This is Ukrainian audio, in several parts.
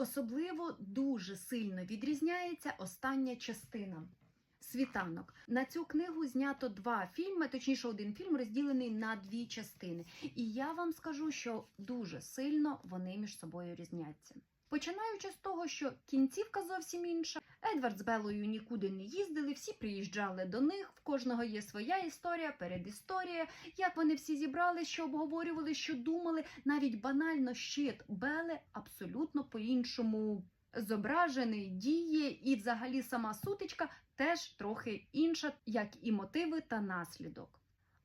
Особливо дуже сильно відрізняється остання частина. Світанок на цю книгу знято два фільми, точніше, один фільм розділений на дві частини. І я вам скажу, що дуже сильно вони між собою різняться. Починаючи з того, що кінцівка зовсім інша. Едвард з Белою нікуди не їздили, всі приїжджали до них. В кожного є своя історія, передісторія. Як вони всі зібрали, що обговорювали, що думали. Навіть банально щит Бели абсолютно по-іншому зображений, діє, і взагалі сама сутичка теж трохи інша, як і мотиви та наслідок.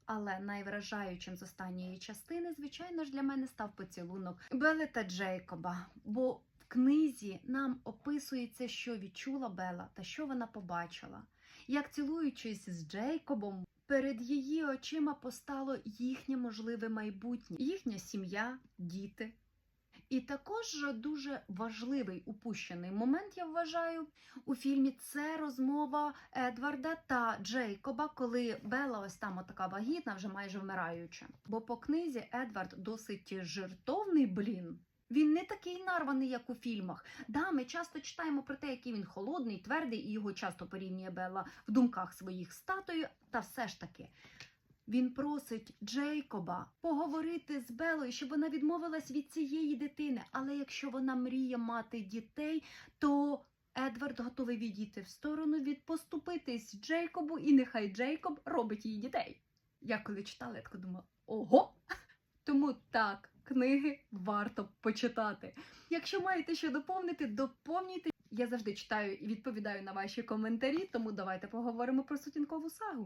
Але найвражаючим з останньої частини, звичайно ж, для мене став поцілунок Бели та Джейкоба. Бо в книзі нам описується, що відчула Бела та що вона побачила. Як цілуючись з Джейкобом, перед її очима постало їхнє можливе майбутнє, їхня сім'я, діти. І також дуже важливий упущений момент, я вважаю, у фільмі це розмова Едварда та Джейкоба, коли Бела ось там така вагітна, вже майже вмираюча. Бо по книзі Едвард досить жертовний блін. Він не такий нарваний, як у фільмах. Да, ми часто читаємо про те, який він холодний, твердий, і його часто порівнює Белла в думках своїх з татою, та все ж таки. Він просить Джейкоба поговорити з Белою, щоб вона відмовилась від цієї дитини. Але якщо вона мріє мати дітей, то Едвард готовий відійти в сторону, відпоступитись Джейкобу, і нехай Джейкоб робить їй дітей. Я коли читала, я така думала, ого! Тому так, книги варто почитати. Якщо маєте що доповнити, доповнюйте. Я завжди читаю і відповідаю на ваші коментарі, тому давайте поговоримо про сутінкову сагу.